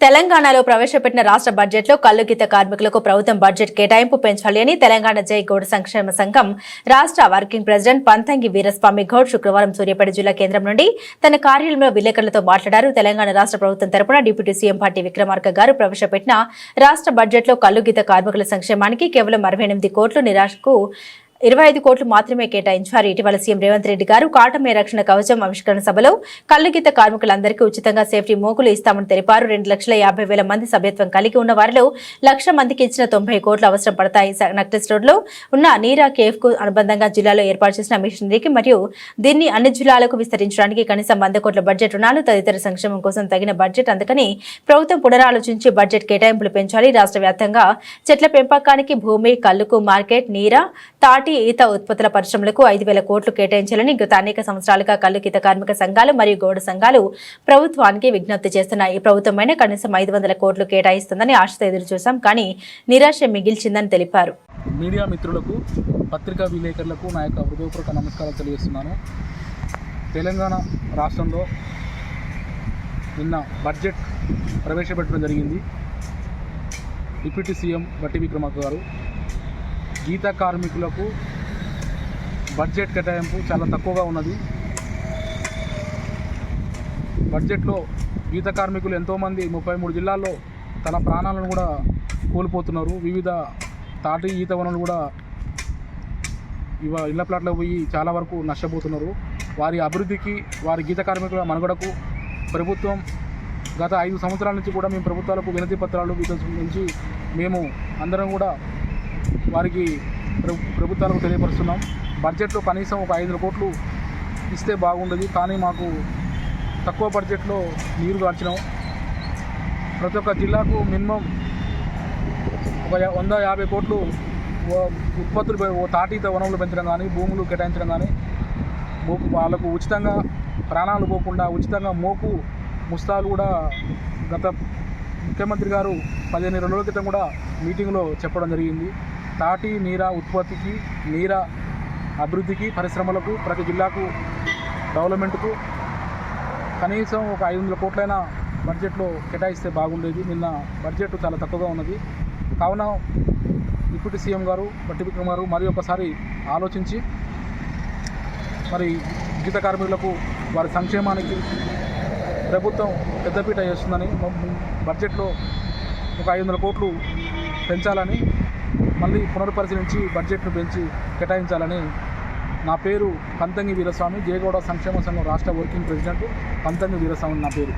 తెలంగాణలో ప్రవేశపెట్టిన రాష్ట్ర బడ్జెట్లో కల్లుగీత కార్మికులకు ప్రభుత్వం బడ్జెట్ కేటాయింపు పెంచాలి అని తెలంగాణ జై గౌడ్ సంక్షేమ సంఘం రాష్ట్ర వర్కింగ్ ప్రెసిడెంట్ పంతంగి వీరస్వామి గౌడ్ శుక్రవారం సూర్యాపేట జిల్లా కేంద్రం నుండి తన కార్యాలయంలో విలేకరులతో మాట్లాడారు. తెలంగాణ రాష్ట్ర ప్రభుత్వం తరపున డిప్యూటీ సీఎం పార్టీ విక్రమార్క గారు ప్రవేశపెట్టిన రాష్ట్ర బడ్జెట్లో కల్లుగీత కార్మికుల సంక్షేమానికి కేవలం అరవై ఎనిమిది కోట్లు నిరాశకు ఇరవై ఐదు కోట్లు మాత్రమే కేటాయించారు. ఇటీవల సీఎం రేవంత్ రెడ్డి గారు కాటమే రక్షణ కవచం ఆవిష్కరణ సభలో కల్లుగీత కార్మికులందరికీ ఉచితంగా సేఫ్టీ మోకులు ఇస్తామని తెలిపారు. రెండు లక్షల యాభై వేల మంది సభ్యత్వం కలిగి ఉన్న వారిలో లక్ష మందికి ఇచ్చిన తొంభై కోట్లు అవసరం పడతాయి. నక్టస్ రోడ్లో ఉన్న నీరా కేఫ్కు అనుబంధంగా జిల్లాలో ఏర్పాటు చేసిన మిషనరీకి మరియు దీన్ని అన్ని జిల్లాలకు విస్తరించడానికి కనీసం వంద కోట్ల బడ్జెట్ రుణాలు తదితర సంక్షేమం కోసం తగిన బడ్జెట్ అందుకని ప్రభుత్వం పునరాలోచించి బడ్జెట్ కేటాయింపులు పెంచాలి. రాష్ట్ర చెట్ల పెంపకానికి భూమి కల్లుకు మార్కెట్ నీరా తాటి ఈత ఉత్పత్తుల పరిశ్రమలకు ఐదు వేల కోట్లు కేటాయించాలని గత అనేక సంవత్సరాలుగా కల్లు కార్మిక సంఘాలు మరియు గౌడ సంఘాలు ప్రభుత్వానికి విజ్ఞప్తి చేస్తున్నాయి. ఈ ప్రభుత్వమైన కనీసం ఐదు వందల కోట్లు కేటాయిస్తుందని ఆశతో ఎదురు చూశాం కానీ నిరాశ మిగిల్చిందని తెలిపారు. మీడియా మిత్రులకు పత్రికా విలేకరులకు నా యొక్క హృదయపూర్వక నమస్కారాలు తెలియజేస్తున్నాను. తెలంగాణ రాష్ట్రంలో నిన్న బడ్జెట్ ప్రవేశపెట్టడం జరిగింది. డిప్యూటీ సీఎం బట్టి విక్రమార్క గారు గీత కార్మికులకు బడ్జెట్ కేటాయింపు చాలా తక్కువగా ఉన్నది. బడ్జెట్లో గీత కార్మికులు ఎంతోమంది ముప్పై మూడు జిల్లాల్లో తన ప్రాణాలను కూడా కోల్పోతున్నారు. వివిధ తాటి ఈత వనరులు కూడా ఇవ ఇళ్ళ ప్లాట్లో పోయి చాలా వరకు నష్టపోతున్నారు. వారి అభివృద్ధికి వారి గీత కార్మికుల మనుగడకు ప్రభుత్వం గత ఐదు సంవత్సరాల నుంచి కూడా మేము ప్రభుత్వాలకు వినతి పత్రాలు వీటి నుంచి మేము అందరం కూడా వారికి ప్రభుత్వాలకు తెలియపరుస్తున్నాం. బడ్జెట్లో కనీసం ఒక ఐదు కోట్లు ఇస్తే బాగుండదు. కానీ మాకు తక్కువ బడ్జెట్లో నీరు గార్చినాం ప్రతి ఒక్క జిల్లాకు మినిమం ఒక వంద యాభై కోట్లు ఉత్పత్తులు పె- తాటీత వనములు పెంచడం కానీ భూములు కేటాయించడం కానీ మోకు వాళ్ళకు ఉచితంగా ప్రాణాలు పోకుండా ఉచితంగా మోకు ముస్తాలు కూడా గత ముఖ్యమంత్రి గారు పదిహేను ఇరవై రోజుల క్రితం కూడా మీటింగ్లో చెప్పడం జరిగింది. తాటి నీర ఉత్పత్తికి నీర అభివృద్ధికి పరిశ్రమలకు ప్రతి జిల్లాకు డెవలప్మెంట్కు కనీసం ఒక ఐదు వందల కోట్లైన బడ్జెట్లో కేటాయిస్తే బాగుండేది. నిన్న బడ్జెట్ చాలా తక్కువగా ఉన్నది. కావున డిప్యూటీ సీఎం గారు బట్టి విక్రమ్ గారు మరి ఒకసారి ఆలోచించి మరి గీత కార్మికులకు వారి సంక్షేమానికి ప్రభుత్వం పెద్దపీట చేస్తుందని బడ్జెట్లో ఒక ఐదు వందల కోట్లు పెంచాలని మళ్ళీ పునరుపరిశీలించి బడ్జెట్ను పెంచి కేటాయించాలని నా పేరు పంతంగి వీరస్వామి. జయగౌడ సంక్షేమ సంఘం రాష్ట్ర వర్కింగ్ ప్రెసిడెంట్. పంతంగి వీరస్వామి నా పేరు.